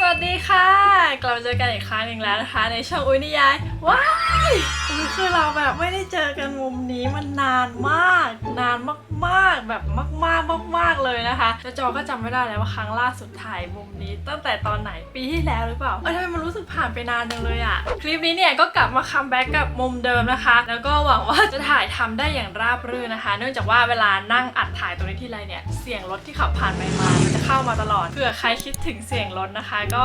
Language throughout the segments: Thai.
สวัสดีค่ะกลับมาเจอกันอีกครั้งหนึ่งแล้วนะคะ ในช่องอุ้ยนิยายว้ายอุ๊ยคือเราแบบไม่ได้เจอกันมุมนี้มันนานมาก นานมากๆแบบมากๆมากๆเลยนะคะแล้วจอก็จำไม่ได้แล้วว่าครั้งล่าสุดถ่ายมุมนี้ ตั้งแต่ตอนไหนปีที่แล้วหรือเปล่าเออทำไมมันรู้สึกผ่านไปนานจังเลยอะคลิปนี้เนี่ยก็กลับมาคัมแบ็กกับมุมเดิมนะคะ แล้วก็หวังว่าจะถ่ายทำได้อย่างราบรื่นนะคะ เนื่องจากว่าเวลานั่งอัดถ่ายตรงนี้ที่ไรเนี่ยเสียงรถที่ขับผ่านไปมามันจะเข้ามาตลอดเผื่อใครคิดถึงเสียงรถนะคะก็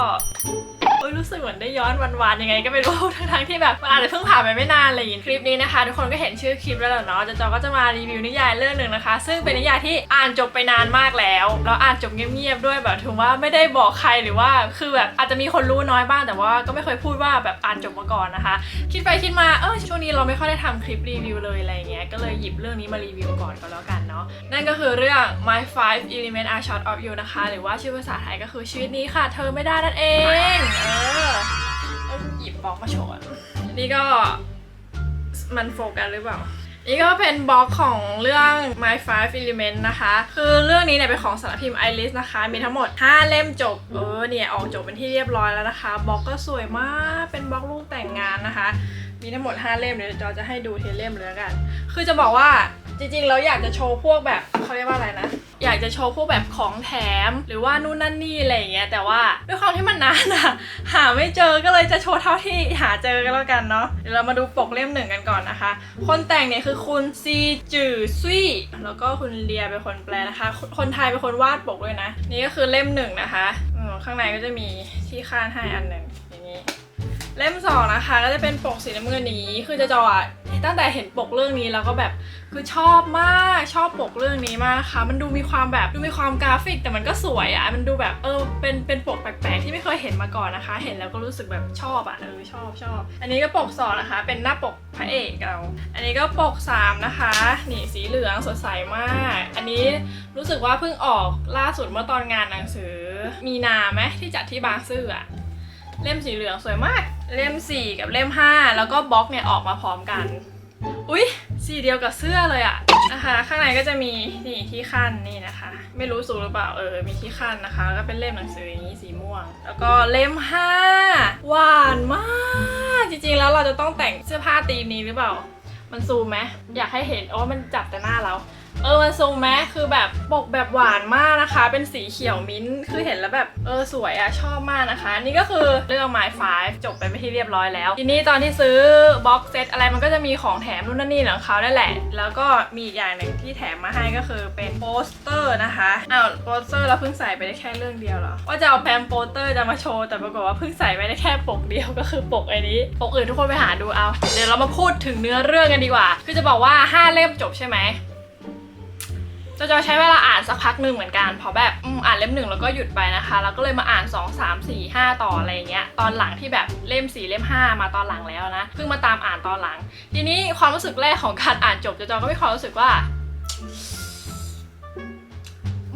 โอ้ยรู้สึกเหมือนได้ย้อนวันๆยังไงก็ไม่รู้ทั้งๆที่แบบมันอาจจะเพิ่งผ่านไปไม่นานอะไรอย่างงี้คลิปนี้นะคะ ทุกคนก็เห็นชื่อคลิปแล้วแหละเนาะจะจอก็จะมารีวิวนิยายเรื่องหนึ่งนะคะ ซึ่งเป็นนิยายที่อ่านจบไปนานมากแล้วแล้วอ่านจบเงียบๆด้วยแบบถือว่าไม่ได้บอกใครหรือว่าคือแบบอาจจะมีคนรู้น้อยบ้างแต่ว่าก็ไม่เคยพูดว่าแบบอ่านจบมาก่อนนะคะ คิดไปคิดมาเออช่วงนี้เราไม่ค่อยได้ทำคลิปรีวิวเลยอะไรเงี้ยก็เลยหยิบเรื่องนี้มารีวิวก่อนก็แล้วกันเนาะนั่นก็คือเรื่อง My Five Element Are Short of You นะคะ หรือว่าชื่อภาษาไทยก็คือชีวิตนี้ค่ะ เธอไม่ได้นั่นเองเออหยิบบล็อกมาโชว์นนี่ก็มันโฟกัสหรือเปล่า นี่ก็เป็นบล็อกของเรื่อง My Five Element นะคะ คือเรื่องนี้เนี่ยเป็นของสำนักพิมพ์ Iris นะคะ มีทั้งหมด 5 เล่มจบ เออเนี่ยออกจบเป็นที่เรียบร้อยแล้วนะคะ บล็อกก็สวยมาก เป็นบล็อกรูปแต่งงานนะคะ มีทั้งหมด 5 เล่ม เดี๋ยวจอจะให้ดูทีเล่มเลยละกัน คือจะบอกว่าจริงๆแล้วอยากจะโชว์พวกแบบเขาเรียกว่าอะไรนะ อยากจะโชว์พวกแบบของแถม หรือว่านู่นนั่นนี่อะไรอย่างเงี้ยแต่ว่าด้วยความที่มันนานอะหาไม่เจอก็เลยจะโชว์เท่าที่หาเจอกันแล้วกันเนาะเดี๋ยวเรามาดูปกเล่มหนึ่งกันก่อนนะคะ คนแต่งเนี่ยคือคุณซีจือซุยแล้วก็คุณเลียเป็นคนแปลนะคะ คนไทยเป็นคนวาดปกด้วยนะ นี่ก็คือเล่มหนึ่งนะคะข้างในก็จะมีที่ค้านให้อันหนึ่งอย่างนี้ เล่มสองนะคะก็จะเป็นปกสีน้ำเงินนี้คือจะจอ ตั้งแต่เห็นปกเรื่องนี้แล้วก็แบบคือชอบมากชอบปกเรื่องนี้มากค่ะ มันดูมีความแบบดูมีความกราฟิก แต่มันก็สวยอะ่ะ มันดูแบบเออเป็นเป็นปกแปลกๆที่ไม่เคยเห็นมาก่อนนะคะ เห็นแล้วก็รู้สึกแบบชอบอะ่ะเออชอบชอบ อันนี้ก็ปกสองนะคะ เป็นหน้าปกพระเอกเรา อันนี้ก็ปกสามนะคะ นี่สีเหลืองสดใสมาก อันนี้รู้สึกว่าเพิ่งออกล่าสุดเมื่อตอนงานหนังสือ มีนาไหมที่จัดที่บางซื่ออะเล่มสีเหลืองสวยมาก เล่ม 4 กับเล่ม 5 แล้วก็บล็อกเนี่ยออกมาพร้อมกัน อุ๊ย สีเดียวกับเสื้อเลยอะนะคะ ข้างในก็จะมีนี่ที่ขั้นนี่นะคะ ไม่รู้สูงหรือเปล่าเออ มีที่ขั้นนะคะแล้วก็เป็นเล่มหนังสืออย่างนี้สีม่วง แล้วก็เล่ม5หวานมาก จริงๆแล้วเราจะต้องแต่งเสื้อผ้าตีมนี้หรือเปล่า มันซูมไหมอยากให้เห็นโอ้มันจับแต่หน้าเรา เออมันซูมไหมคือแบบปกแบบหวานมากนะคะ เป็นสีเขียวมิ้นท์คือเห็นแล้วแบบเออสวยอะชอบมากนะคะ นี่ก็คือเรื่อง My Five จบไปเป็นที่เรียบร้อยแล้ว ทีนี้ตอนที่ซื้อบ็อกเซตอะไรมันก็จะมีของแถมนู่นนั่นนี่ของเขานั่นแหละ แล้วก็มีอีกอย่างหนึ่งที่แถมมาให้ก็คือเป็นโปสเตอร์นะคะอ้าวโปสเตอร์เราเพิ่งใส่ไปได้แค่เรื่องเดียวเหรอว่าจะเอาแพมโปสเตอร์จะมาโชว์แต่ปรากฏว่าเพิ่งใส่ไปได้แค่ปกเดียวก็คือปกไอ้นี้ปกอื่นทุกคนไปหาดูเอา เดี๋ยวเรามาพูดถึงเนื้อเรื่องกันดีกว่า คือจะบอกว่าห้าเล่มจบใช่ไหม จะจะใช้เวลาอ่านสักพักหนึ่งเหมือนกันเพราะแบบอ่านเล่มหนึ่งแล้วก็หยุดไปนะคะ แล้วก็เลยมาอ่าน 2 3 4 5 ต่ออะไรเงี้ยตอนหลังที่แบบเล่ม 4 เล่ม 5 มาตอนหลังแล้วนะเพิ่งมาตามอ่านตอนหลัง ทีนี้ความรู้สึกแรกของการอ่านจบจะจอก็มีความรู้สึกว่า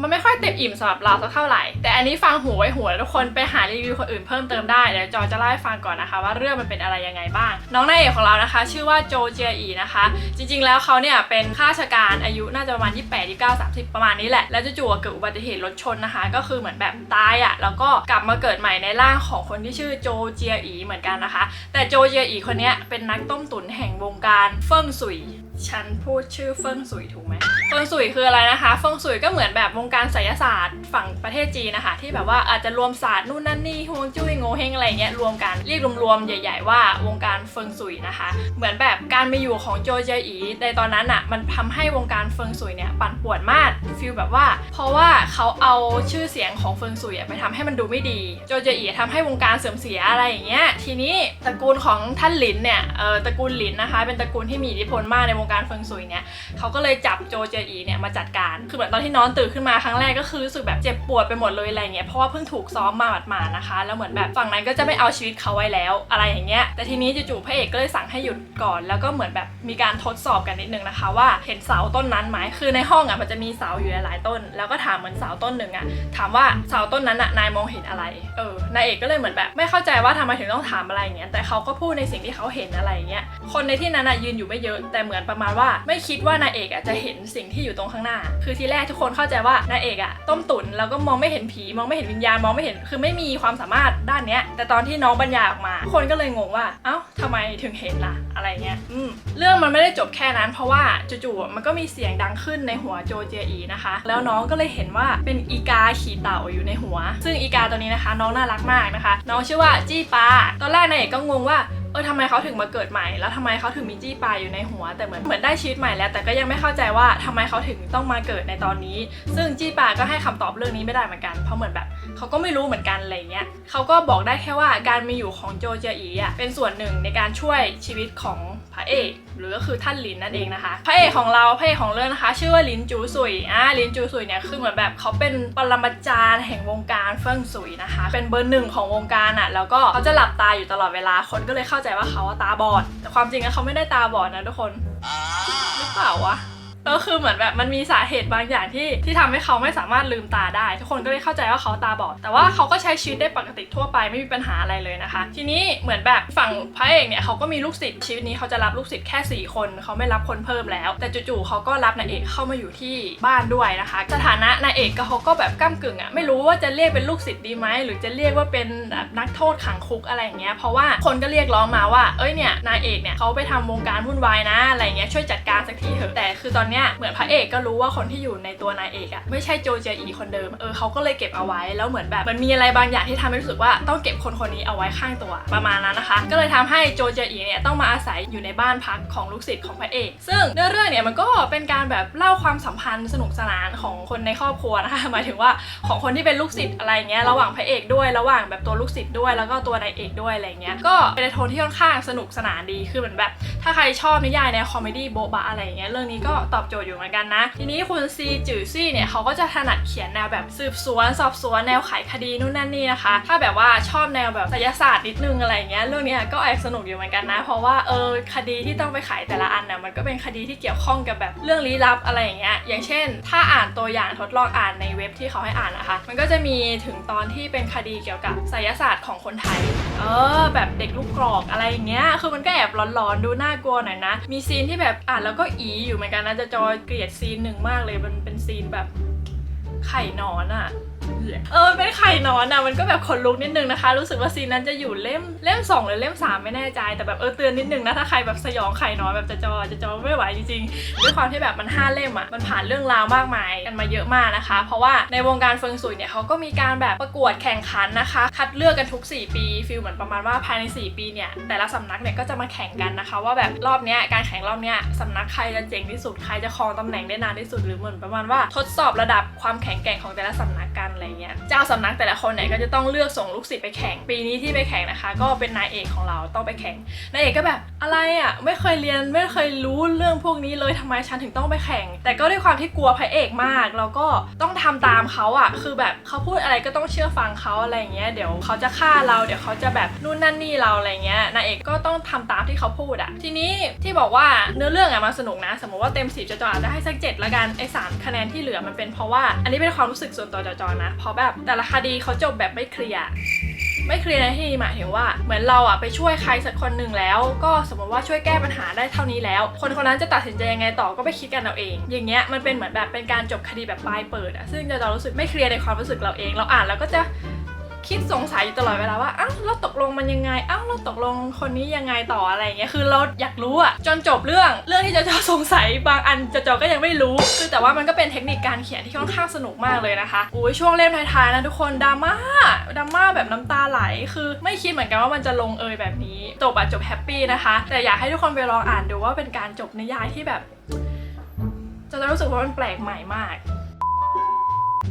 มันไม่ค่อยเต็มอิ่มสำหรับเราสักเท่าไหร่ แต่อันนี้ฟังหูไว้หัวทุกคนไปหารีวิวคนอื่นเพิ่มเติมได้เดี๋ยวจอจะเล่าให้ฟังก่อนนะคะว่าเรื่องมันเป็นอะไรยังไงบ้าง น้องนายเอกของเรานะคะ ชื่อว่าโจเจียอีนะคะ จริงๆ แล้วเขาเนี่ยเป็นข้าราชการอายุน่าจะประมาณ 28 29 30 ประมาณนี้แหละ แล้วจู่ๆเกิดอุบัติเหตุรถชนนะคะ ก็คือเหมือนแบบตายอะ่ะแล้วก็กลับมาเกิดใหม่ในร่างของคนที่ชื่อโจเจียอีเหมือนกันนะคะ แต่โจเจียอีคนนี้เป็นนักต้มตุ๋นแห่งวงการเฟิ่งสุยฉันพูดชื่อเฟิ่งสุยถูกไหม งสุยคืออะไรนะคะเฟิ่งสุยก็เหมือนแบบวงการไสยศาสตร์ฝั่งประเทศจีนนะคะ ที่แบบว่าอาจจะรวมศาสตร์นู่นนั่นนี่ฮวงจุ้ยโงเฮงอะไรเงี้ยรวมกันเรียกรวมๆใหญ่ ๆ ว่าวงการเฟิงสุยนะคะ เหมือนแบบการมาอยู่ของโจเจอีในตอนนั้นอะมันทำให้วงการเฟิงสุยเนี่ยปั่นป่วนมากฟีลแบบว่า เพราะว่าเขาเอาชื่อเสียงของเฟิงสุยไปทำให้มันดูไม่ดี โจเจอีทำให้วงการเสื่อมเสียอะไรอย่างเงี้ยทีนี้ตระกูลของท่านหลินเนี่ยเออตระกูลหลินนะคะ เป็นตระกูลที่มีอิทธิพลมากในวงการเฟิงสุยเนี่ยเขาก็เลยจับโจเจอีเนี่ยมาจัดการ คือเหมือนตอนที่น้องตื่นขึ้นมาครั้งแรกก็คือรู้สึกแบบเจ็บปวดไปหมดเลยอะไรเงี้ย เพราะว่าเพิ่งถูกซ้อมมาหมาดๆนะคะ แล้วเหมือนแบบฝั่งนั้นก็จะไม่เอาชีวิตเขาไว้แล้ว อะไรอย่างเงี้ย แต่ทีนี้จู่ๆพระเอกก็เลยสั่งให้หยุดก่อน แล้วก็เหมือนแบบมีการทดสอบกันนิดนึงนะคะ ว่าเห็นเสาต้นนั้นไหมคือในห้องอะมันจะมีเสาอยู่หลายต้น แล้วก็ถามเหมือนเสาต้นหนึ่งอะถามว่าเสาต้นนั้นอะนายมองเห็นอะไร เออนายเอกก็เลยเหมือนแบบ ไม่เข้าใจว่าทำไมถึงต้องถามอะไรอย่างเงี้ยแต่เขาก็พูดในสิ่งที่เขาเห็นอะไรอย่างเงี้ย คนในที่นั้นอะยืนอยู่ไม่เยอะแต่เหมือนประมาณว่า ไม่คิดว่านายเอกอะจะเห็นสิ่งที่อยู่ตรงข้างหน้า คือทีแรกทุกคนเข้าใจว่านายเอกอะต้มตุ๋นแล้วก็มองไม่เห็นผีมองไม่เห็นวิญญาณมองไม่เห็นคือไม่มีความสามารถด้านเนี้ย แต่ตอนที่น้องบรรยายออกมาทุกคนก็เลยงงว่า เอ้าทำไมถึงเห็นล่ะอะไรเงี้ยอืมเรื่องมันไม่ได้จบแค่นั้น เพราะว่าจู่ๆมันก็มีเสียงดังขึ้นในหัวโจเจอีนะคะ แล้วน้องก็เลยเห็นว่าเป็นอีกาขี่เต่าอยู่ในหัว ซึ่งอีกาตัวนี้นะคะ น้องน่ารักมากนะคะ น้องชื่อว่าจี้ปาตอนแรกนายเอกก็งงว่า ออทำไมเขาถึงมาเกิดใหม่ แล้วทำไมเขาถึงมีจี้ปลายอยู่ในหัว แต่เหมือนเหมือนได้ชีวิตใหม่แล้ว แต่ก็ยังไม่เข้าใจว่าทำไมเขาถึงต้องมาเกิดในตอนนี้ ซึ่งจี้ปลาก็ให้คำตอบเรื่องนี้ไม่ได้เหมือนกัน เพราะเหมือนแบบเขาก็ไม่รู้เหมือนกันอะไรเงี้ยเขาก็บอกได้แค่ว่าการมีอยู่ของโจเจอีอะเป็นส่วนหนึ่งในการช่วยชีวิตของ ระเอกหรือก็คือท่านลินนั่นเองนะคะ พระเอกของเราพระเอกของเรื่องนะคะ ชื่อว่าลินจูซุยอ่าลินจูซุยเนี่ยคือเหมือนแบบเขาเป็นปรมาจารย์แห่งวงการเฟิ่งซุยนะคะ เป็นเบอร์หนึ่งของวงการอะแล้วก็เขาจะหลับตาอยู่ตลอดเวลาคนก็เลยเข้าใจว่าเขาอะตาบอด แต่ความจริงแล้วเขาไม่ได้ตาบอดนะทุกคนหรือเปล่าวะ ก็คือเหมือนแบบมันมีสาเหตุบางอย่างที่ที่ทำให้เขาไม่สามารถลืมตาได้ ทุกคนก็เลยเข้าใจว่าเขาตาบอด แต่ว่าเขาก็ใช้ชีวิตได้ปกติทั่วไปไม่มีปัญหาอะไรเลยนะคะ ทีนี้เหมือนแบบฝั่งพระเอกเนี่ยเขาก็มีลูกศิษย์ชีวิตนี้เขาจะรับลูกศิษย์แค่ 4 คนเขาไม่รับคนเพิ่มแล้ว แต่จู่ๆเขาก็รับนายเอกเข้ามาอยู่ที่บ้านด้วยนะคะ สถานะนายเอกก็เขาก็แบบก้ากึ่งอะไม่รู้ว่าจะเรียกเป็นลูกศิษย์ดีไหมหรือจะเรียกว่าเป็นแบบนักโทษขังคุกอะไรอย่างเงี้ยเพราะว่าคนก็เรียกร้องมาว่าเอ้ยเนี่ยนายเอกเนี่ยเขาไปทำวงการวุ่นวายนะอะไรเงี้ยช่วยจัดการสักทีเถอะแต่ คือตอนเนี้ยเหมือนพระเอกก็รู้ว่าคนที่อยู่ในตัวนายเอกอะไม่ใช่โจเจอีคนเดิมเออเขาก็เลยเก็บเอาไว้แล้วเหมือนแบบมันมีอะไรบางอย่างที่ทำให้รู้สึกว่าต้องเก็บคนคนนี้เอาไว้ข้างตัวประมาณนั้นนะคะ ก็เลยทำให้โจเจอีเนี่ยต้องมาอาศัยอยู่ในบ้านพักของลูกศิษย์ของพระเอก ซึ่งเนื้อเรื่องเนี่ยมันก็เป็นการแบบเล่าความสัมพันธ์สนุกสนานของคนในครอบครัวนะคะหมายถึงว่าของคนที่เป็นลูกศิษย์อะไรเงี้ยระหว่างพระเอกด้วยระหว่างแบบตัวลูกศิษย์ด้วยแล้วก็ตัวนายเอกด้วยอะไรเงี้ยก็เป็นโทนที่ค่อนข้างสนุกสนานดีคือเหมือนแบบ ถ้าใครชอบนิยายแนวคอมเมดี้โบ๊ะบะอะไรเงี้ยเรื่องนี้ก็ตอบโจทย์อยู่เหมือนกันนะ ทีนี้คุณซีจือซี่เนี่ยเขาก็จะถนัดเขียนแนวแบบสืบสวน สอบสวนแนวไขคดีนู่นนั่นนี่นะคะ ถ้าแบบว่าชอบแนวแบบไสยศาสตร์นิดนึงอะไรเงี้ยเรื่องนี้ก็แอบสนุกอยู่เหมือนกันนะ เพราะว่าเออคดีที่ต้องไปไขแต่ละอันน่ะมันก็เป็นคดีที่เกี่ยวข้องกับแบบเรื่องลี้ลับอะไรอย่างเงี้ยอย่างเช่น ถ้าอ่านตัวอย่างทดลองอ่านในเว็บที่เขาให้อ่านนะคะ มันก็จะมีถึงตอนที่เป็นคดีเกี่ยวกับไสยศาสตร์ของคนไทย เออ แบบเด็กลูกกรอกอะไรอย่างเงี้ยคือมันก็แอบร้อนๆดูน่ากลัวหน่อยนะ มีซีนที่แบบอ่านแล้วก็อีอยู่เหมือนกันันะจะจอยเกลียดซีนหนึ่งมากเลยมันเป็นซีนแบบไข่นอนอะ เออเป็นไข่นอนอะมันก็แบบขนลุกนิดนึงนะคะ รู้สึกว่าซีนนั้นจะอยู่เล่มเล่มสองหรือเล่มสามไม่แน่ใจ แต่แบบเออเตือนนิดนึงนะถ้าใครแบบสยองไข่นอนแบบจะจอจะจอไม่ไหวจริงๆด้วยความที่แบบมันห้าเล่มอะมันผ่านเรื่องราวมากมายกันมาเยอะมากนะคะ เพราะว่าในวงการเฟิงซุยเนี่ยเขาก็มีการแบบประกวดแข่งขันนะคะ คัดเลือกกันทุก 4 ปีฟิลเหมือนประมาณว่าภายใน 4 ปีเนี่ยแต่ละสำนักเนี่ยก็จะมาแข่งกันนะคะ ว่าแบบรอบเนี้ยการแข่งรอบเนี้ยสำนักใครจะเจ๋งที่สุดใครจะครองตำแหน่งได้นานที่สุดหรือเหมือนประมาณว่าทดสอบระดับความแข็งแกร่งของแต่ละสำนักกันอะไรเงี้ยเจ้าสำนักแต่ละคนเนี่ยก็จะต้องเลือกส่งลูกศิษย์ไปแข่ง ปีนี้ที่ไปแข่งนะคะ ก็เป็นนายเอกของเราต้องไปแข่งนายเอกก็แบบอะไรอะไม่เคยเรียนไม่เคยรู้เรื่องพวกนี้เลยทำไมฉันถึงต้องไปแข่ง แต่ก็ด้วยความที่กลัวพระเอกมากแล้วก็ต้องทำตามเขาอะคือแบบเขาพูดอะไรก็ต้องเชื่อฟังเขาอะไรอย่างเงี้ยเดี๋ยวเขาจะฆ่าเราเดี๋ยวเขาจะแบบนู่นนั่นนี่เราอะไรเงี้ยนายเอกก็ต้องทำตามที่เขาพูดอะทีนี้ที่บอกว่าเนื้อเรื่องอะมันสนุกนะ สมมติว่าเต็มสิบจะจอาจจะให้สักเจ็ดละกันไอ้สามคะแนนที่เหลือมันเป็นเพราะว่าอันนี้เป็นความรู้สึกส่วนตัวจอๆนะเพราะแบบแต่ละคดีเขาจบแบบไม่เคลียร์ไม่เคลียร์ในที่นี้หมายถึงว่าเหมือนเราอะไปช่วยใครสักคนหนึ่งแล้ว ก็สมมติว่าช่วยแก้ปัญหาได้เท่านี้แล้ว คนคนนั้นจะตัดสินใจยังไงต่อก็ไปคิดกันเอาเอง อย่างเงี้ยมันเป็นเหมือนแบบเป็นการจบคดีแบบปลายเปิดอะซึ่งจะเรารู้สึกไม่เคลียร์ในความรู้สึกเราเอง เราอ่านแล้วก็จะ คิดสงสัยอยู่ตลอดเวลาว่าอ้าวเราตกลงมันยังไงอ้าวเราตกลงคนนี้ยังไงต่ออะไรเงี้ยคือเราอยากรู้อะจนจบเรื่องเรื่องที่จะจอสงสัยบางอันจะจอก็ยังไม่รู้ คือแต่ว่ามันก็เป็นเทคนิคการเขียนที่ค่อนข้างสนุกมากเลยนะคะโอ้ยช่วงเล่มท้ายๆนะทุกคนดราม่าดราม่าแบบน้ำตาไหล คือไม่คิดเหมือนกันว่ามันจะลงเอยแบบนี้จบอะจบแฮปปี้นะคะ แต่อยากให้ทุกคนไปลองอ่านดูว่าเป็นการจบนิยายที่แบบจะรู้สึกว่ามันแปลกใหม่มาก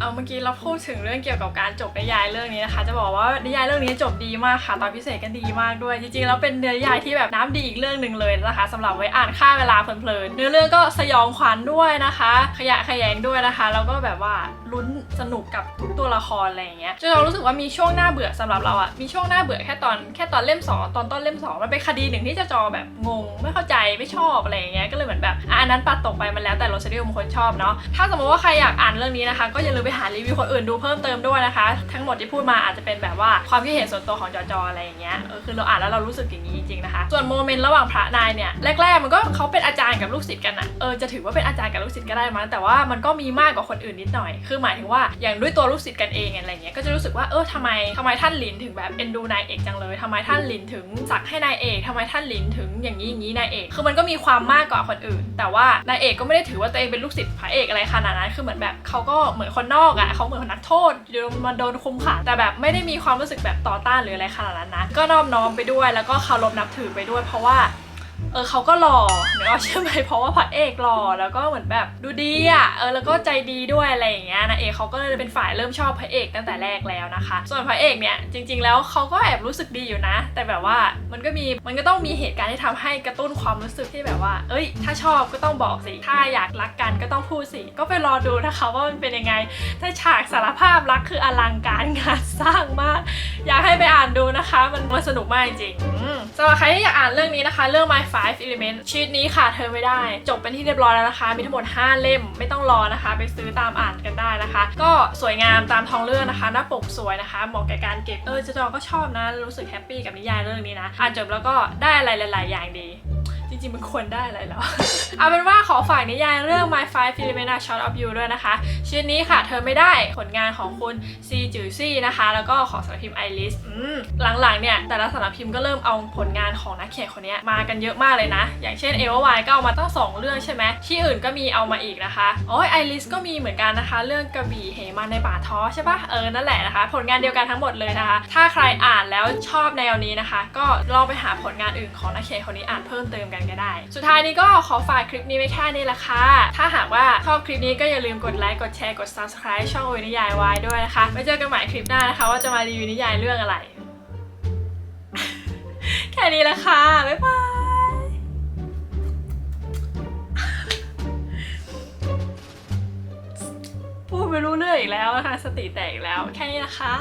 เอาเมื่อกี้เราพูดถึงเรื่องเกี่ยวกับการจบนิยายเรื่องนี้นะคะ จะบอกว่านิยายเรื่องนี้จบดีมากค่ะ ตอนพิเศษก็ดีมากด้วย จริงๆแล้วเป็นเนื้อนิยายที่แบบน้ำดีอีกเรื่องหนึ่งเลยนะคะสำหรับไว้อ่านค่าเวลาเพลินๆเนื้อเรื่องก็สยองขวัญด้วยนะคะ ขยะแขยงด้วยนะคะแล้วก็แบบว่าลุ้นสนุกกับทุกตัวละครอะไรอย่างเงี้ยจนเรารู้สึกว่ามีช่วงหน้าเบื่อสำหรับเราอะมีช่วงหน้าเบื่อแค่ตอนแค่ตอนเล่มสองตอนต้นเล่มสองมันเป็นคดีหนึ่งที่จะจอแบบงง ไม่เข้าใจไม่ชอบอะไรอย่างเงี้ยก็เลยเหมือนแบบอะอันนั้นปัดตกไปมันแล้วแต่รสนิยมคนชอบเนาะถ้าสมมติว่าใครอยากอ่านเรื่องนี้นะคะ ก็อย่าลืมไปหารีวิวคนอื่นดูเพิ่มเติมด้วยนะคะ ทั้งหมดที่พูดมาอาจจะเป็นแบบว่าความคิดเห็นส่วนตัวของจอจออะไรอย่างเงี้ยเออคือเราอ่านแล้วเรารู้สึกอย่างนี้จริงๆนะคะ ส่วนโมเมนต์ระหว่างพระนายเนี่ยแรกๆมันก็เขาเป็นอาจารย์กับลูกศิษย์กันอะเออจะถือว่าเป็นอาจารย์กับลูกศิษย์ก็ได้มั้งแต่ว่ามันก็มีมากกว่าคนอื่นนิดหน่อย คือหมายถึงว่าอย่างด้วยตัวลูกศิษย์กันเองอะไรเงี้ยก็จะรู้สึกว่าเออทำไมทำไมท่านหลินถึงแบบเอ็นดูนายเอกจังเลยทำไมท่านหลินถึงสักให้นายเอกทำไมท่านหลินถึงอย่างนี้อย่างนี้นายเอกคือมันก็มีความมากกว่าคนอื่น แต่ว่านายเอกก็ไม่ได้ถือว่าตัวเองเป็นลูกศิษย์พระเอกอะไรขนาดนั้นคือเหมือนแบบเขาก็เหมือนคนนอกอะเขาเหมือนนักโทษโดนมาโดนคุมขังแต่แบบไม่ได้มีความรู้สึกแบบต่อต้านหรืออะไรขนาดนั้นนะก็น้อมน้อมไปด้วยแล้วก็เคารพนับถือไปด้วย เพราะว่า เออเขาก็หล่อเนอะใช่ไหมเพราะว่าพระเอกหล่อแล้วก็เหมือนแบบดูดีอะเออแล้วก็ใจดีด้วยอะไรอย่างเงี้ยนางเอกเขาก็เลยเป็นฝ่ายเริ่มชอบพระเอกตั้งแต่แรกแล้วนะคะ ส่วนพระเอกเนี่ยจริง ๆ แล้วเขาก็แอบรู้สึกดีอยู่นะ แต่แบบว่ามันก็มีมันก็ต้องมีเหตุการณ์ที่ทำให้กระตุ้นความรู้สึกที่แบบว่า เอ้ย ถ้าชอบก็ต้องบอกสิถ้าอยากรักกันก็ต้องพูดสิก็ไปรอดูนะคะว่ามันเป็นยังไงถ้าฉากสารภาพรักคืออลังการงานสร้างมาก อยากให้ไปอ่านดูนะคะ มันมันสนุกมากจริงอืม สำหรับใครที่อยากอ่านเรื่องนี้นะคะ เรื่อง My Five Element ชีวิตนี้ขาดเธอไม่ได้ จบเป็นที่เรียบร้อยแล้วนะคะ มีทั้งหมด 5 เล่มไม่ต้องรอนะคะ ไปซื้อตามอ่านกันได้นะคะ ก็สวยงามตามท้องเรื่องนะคะ หน้าปกสวยนะคะ เหมาะแก่การเก็บเออเจจอก็ชอบนะ รู้สึกแฮปปี้กับนิยายเรื่องนี้นะ อ่านจบแล้วก็ได้อะไรหลาย ๆ อย่างดี จริงๆมันควรได้อะไรแล้ว เอาเป็นว่าขอฝากนิยายเรื่อง My Five Filament A Shot of You ด้วยนะคะชิ้นนี้ค่ะ เธอไม่ได้ผลงานของคุณซีจือซี่นะคะ แล้วก็ของสำนักพิมพ์ไอริสหลังๆ เนี่ย แต่ละสำนักพิมพ์ก็เริ่มเอาผลงานของนักเขียนคนนี้มากันเยอะมากเลยนะ อย่างเช่นเอววายก็เอามาตั้ง2เรื่องใช่ไหมที่อื่นก็มีเอามาอีกนะคะโอ้ยไอริสก็มีเหมือนกันนะคะ เรื่องกระบี่เหมันในป่าท้อใช่ปะเออนั่นแหละนะคะ ผลงานเดียวกันทั้งหมดเลยนะคะ ถ้าใครอ่านแล้วชอบแนวนี้นะคะ ก็ลองไปหาผลงานอื่นของนักเขียนคนนี้อ่านเพิ่มเติมกันก็ได้ สุดท้ายนี้ก็ขอฝากคลิปนี้ไว้แค่นี้ละค่ะ ถ้าหากว่าชอบคลิปนี้ก็อย่าลืมกดไลค์กดแชร์กด subscribe ช่องวินิยายวายด้วยนะคะไว้เจอกันใหม่คลิปหน้านะคะ ว่าจะมารีวิวนิยายเรื่องอะไร แค่นี้ละค่ะบ๊ายบายพูดไม่รู้เรื่องอีกแล้วนะคะ สติแตกอีกแล้ว แค่นี้ละค่ะ